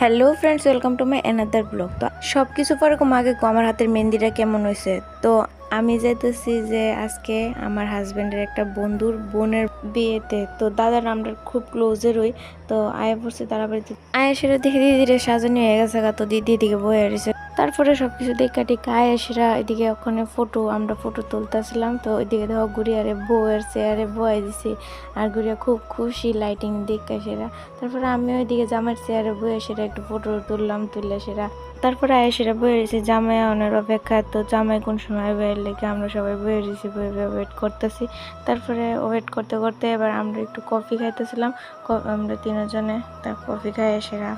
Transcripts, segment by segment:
Hello friends welcome to my another blog তো সব কিছু পরে কম আমার হাতের মেহেন্দিটা কেমন হয়েছে? তো আমি যাইতেছি যে আজকে আমার হাজব্যান্ডের একটা বন্ধুর বোনের বিয়েতে। তো দাদার আমরা খুব ক্লোজের হই। তো আয়া পড়ছে তারা বাড়িতে আয়া সেটা দেখে দিদি ধীরে সাজানি হয়ে গেছে গা, তো দিদি দিদিকে বয়ে রয়েছে তারপরে সবকিছু দেখা টেকা আয়া সেরা এদিকে ওখানে ফটো আমরা ফটো তুলতেছিলাম, তো ওইদিকে দেখো গুড়িয়ারে বউয়ের চেয়ারে বয়ে দিছি আর গুড়িয়া খুব খুশি লাইটিং দেখে সেরা। তারপরে আমি ওইদিকে জামাইয়ের চেয়ারে বয়ে সেটা একটু ফটো তুললাম তুললে সেরা। তারপরে আয় সেটা বয়ে রয়েছে জামাই অনের অপেক্ষা, তো জামাই কোন সময় বয়ে লেগে আমরা সবাই বয়ে রয়েছি বয়ে ওয়েট করতেছি। তারপরে ওয়েট করতে করতে এবার আমরা একটু কফি খাইতেছিলাম আমরা তিনজনে, তা কফি খাই সেরা।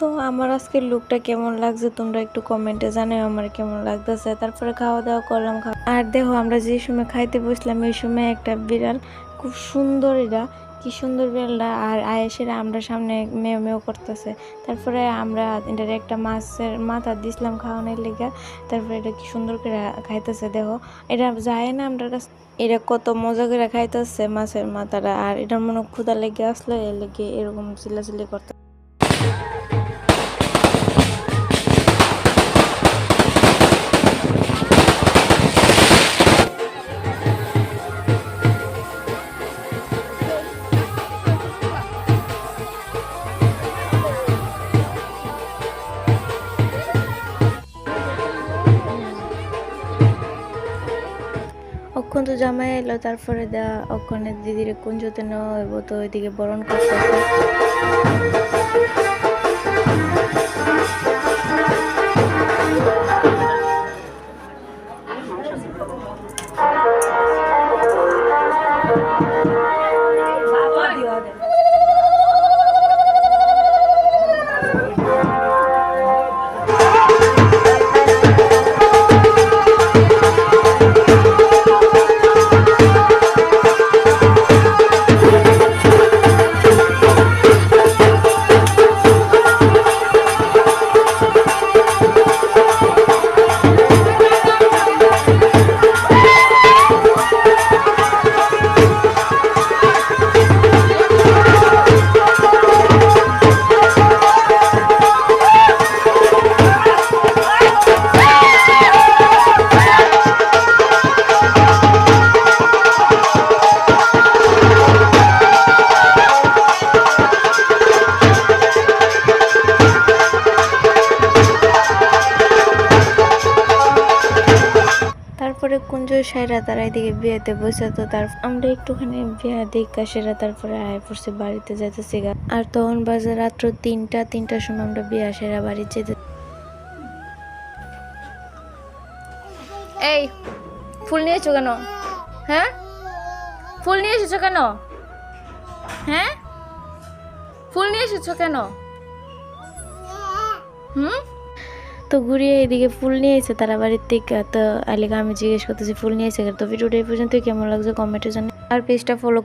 তো আমার আজকের লুকটা কেমন লাগছে তোমরা একটু কমেন্টে জানাও আমার কেমন লাগতেছে। তারপরে খাওয়া দাওয়া করলাম আর দেখো আমরা যে সময় খাইতে বসলাম, এই সময় একটা বিড়াল, খুব সুন্দর এটা, কি সুন্দর বিড়ালটা। আর আয়েসেরা আমরা সামনে মেয়ে মেও করতেছে। তারপরে আমরা এটার একটা মাছের মাথা দিছিলাম খাওয়ানোর লেগে। তারপরে এটা কি সুন্দর করে খাইতেছে, দেখো। এটা যায় না আমরা এটা কত মজা করে খাইতেছে মাছের মাথাটা। আর এটার মনে ক্ষুদা লেগে আসলো, এর লেগে এরকম চিল্লাচিল্লি করতে অক্ষণ তো জামাই এলো, তারপরে দা অক্ষণের দিদির কুঞ্জতে নেওয়া হইব, তো ওইদিকে বরণ করতেছে তারপরে কুঞ্জ সাইরা তারা এদিকে বিয়েতে বসে তো তার আমরা একটুখানি বিয়ে দেখা সেরা তারপরে আয় পড়ছে, বাড়িতে যাইতেছি আর তখন বাজে রাত্র তিনটা, তিনটার সময় আমরা বিয়ে সেরা বাড়ি যেতে এই, ফুল নিয়ে এসো কেন? হ্যাঁ? ফুল নিয়ে এসেছ কেন? হ্যাঁ? ফুল নিয়ে এসেছ কেন? হুম? তো ঘুরিয়ে এদিকে ফুল নিয়েছে তারা বাড়ির থেকে, তো আলিকা আমি জিজ্ঞেস করতেছি, ফুল নিয়েছে তো ভিডিওটা এই পর্যন্ত কেমন লাগছে কমেন্টে জানি আর পেজটা ফলো